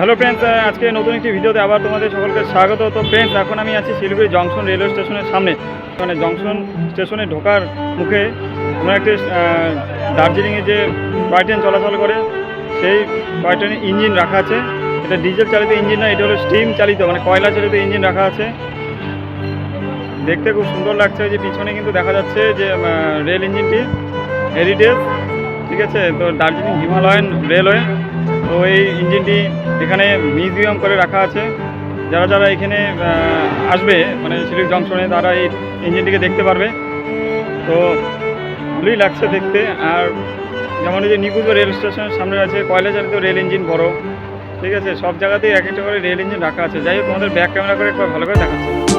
Hello friends আজকে নতুন একটি ভিডিওতে আবার তোমাদের সকলকে স্বাগত। তো ফ্রেন্ডস এখন আমি আছি শিলিগুড়ি জংশন রেলওয়ে স্টেশনের সামনে। মানে জংশন স্টেশনে ঢোকার মুখে আমরা একটি দার্জিলিংয়ে যে টয় ট্রেন চলাচল করে, সেই টয় ট্রেনের ইঞ্জিন রাখা আছে। এটা ডিজেল চালিত ইঞ্জিন না এটা হলো স্টিম চালিত মানে কয়লা চালিত ইঞ্জিন রাখা আছে। দেখতে খুব সুন্দর লাগছে যে পিছনে কিন্তু দেখা যাচ্ছে যে রেল ইঞ্জিনটি হেরিটেজ ঠিক আছে? তো দার্জিলিং হিমালয়ান রেলওয়ে তো এই ইঞ্জিনটি এখানে মিউজিয়াম করে রাখা আছে। যারা যারা এখানে আসবে মানে শিলিগুড়ি জংশনে, তারা এই ইঞ্জিনটিকে দেখতে পারবে। তো ভালোই লাগছে দেখতে। আর যেমন এই যে নিকুঞ্জ রেল স্টেশনের সামনে আছে কয়লা চালিত রেল ইঞ্জিন বড়। ঠিক আছে? সব জায়গাতেই এক একটা করে রেল ইঞ্জিন রাখা আছে। যাই হোক, তোমাদের ব্যাক ক্যামেরা করে একবার ভালো করে দেখাচ্ছে।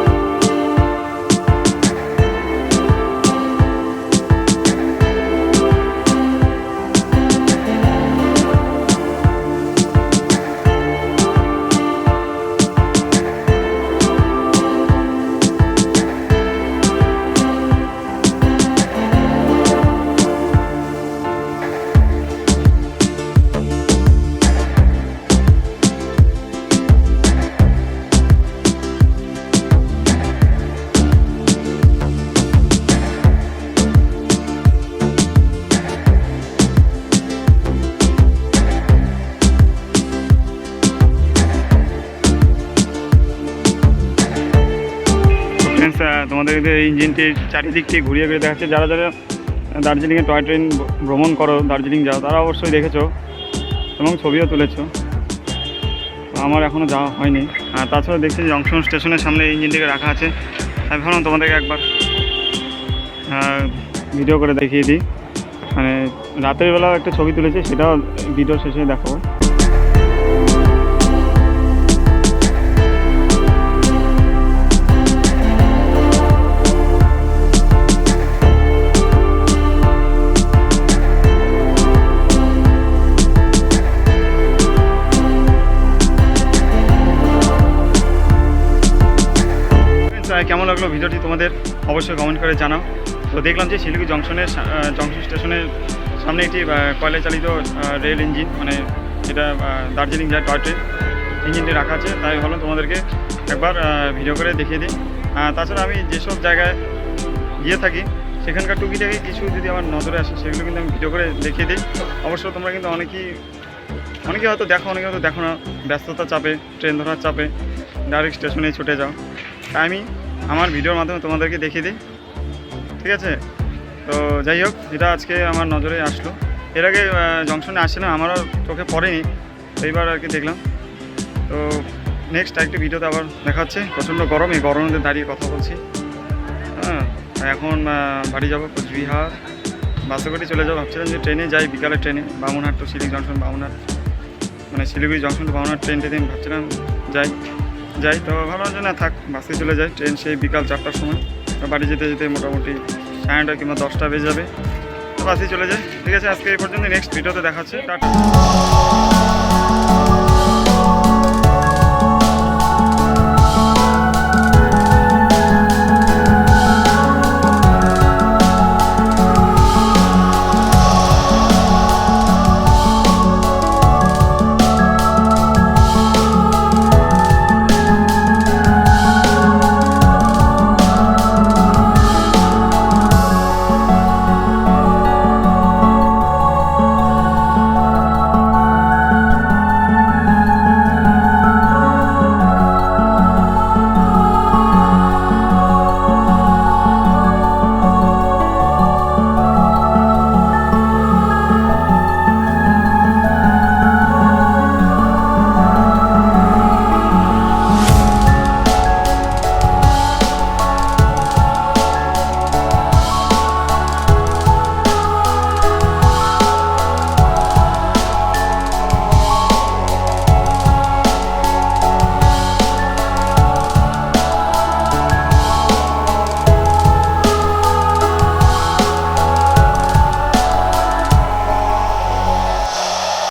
ফ্রেন্ডস তোমাদের ইঞ্জিনটি চারিদিকটি ঘুরিয়ে ঘুরিয়ে দেখাচ্ছে, যারা যারা দার্জিলিংয়ে টয় ট্রেন ভ্রমণ করো, দার্জিলিং যাও, তারা অবশ্যই দেখেছ এবং ছবিও তুলেছো। আমার এখনও যাওয়া হয়নি। আর তাছাড়া দেখছি জংশন স্টেশনের সামনে এই ইঞ্জিনটিকে রাখা আছে। আমি তোমাদেরকে একবার ভিডিও করে দেখিয়ে দিই। মানে রাতের বেলাও একটা ছবি তুলেছি, সেটাও ভিডিও শেষে দেখাবো। কেমন লাগল ভিডিওটি তোমাদের? অবশ্যই কমেন্ট করে জানাও। তো দেখলাম যে শিলিগুড়ি জংশনের জংশন স্টেশনের সামনে একটি কয়লা চালিত রেল ইঞ্জিন মানে আহ, দার্জিলিং যায় টয় ট্রেন ইঞ্জিনটি রাখা আছে। তাই ভাবলাম তোমাদেরকে একবার ভিডিও করে দেখিয়ে দিই। তাছাড়া আমি যেসব জায়গায় গিয়ে থাকি সেখানকার টুকিটাকি কিছু যদি আমার নজরে আসে সেগুলো কিন্তু আমি ভিডিও করে দেখিয়ে দিই। অবশ্য তোমরা কিন্তু অনেকেই অনেকে হয়তো দেখো অনেকে হয়তো দেখো না। ব্যস্ততা চাপে ট্রেন ধরার চাপে ডাইরেক্ট স্টেশনে ছুটে যাও। আমি আমার ভিডিওর মাধ্যমে তোমাদেরকে দেখিয়ে দিই। ঠিক আছে? তো যাই হোক এটা আজকে আমার নজরে আসলো। এর আগে জংশনে আসে না আমারও চোখে পড়েনি। এইবার আর কি দেখলাম। তো নেক্সট একটি ভিডিওতে আবার দেখা হচ্ছে প্রচণ্ড গরম এই মধ্যে দাঁড়িয়ে কথা বলছি। হ্যাঁ এখন বাড়ি যাব কোচবিহার। বাসে করে চলে যাব। ভাবছিলাম যে ট্রেনে যাই, বিকালে ট্রেনে। Bamunhat to Siliguri junction Bamunhat. মানে Siliguri junction to Bamunhat train ট্রেনে ভাবছিলাম যাই। যাই, তো ভালো যে না? থাক, বাসে চলে যাই, ট্রেন সেই বিকাল চারটার সময়। বাড়ি যেতে যেতে মোটামুটি সাড়ে নটা কিংবা দশটা বেজে যাবে। তো বাসে চলে যাই। ঠিক আছে, আজকে এই পর্যন্ত নেক্সট ভিডিওতে দেখাচ্ছে। টাটা।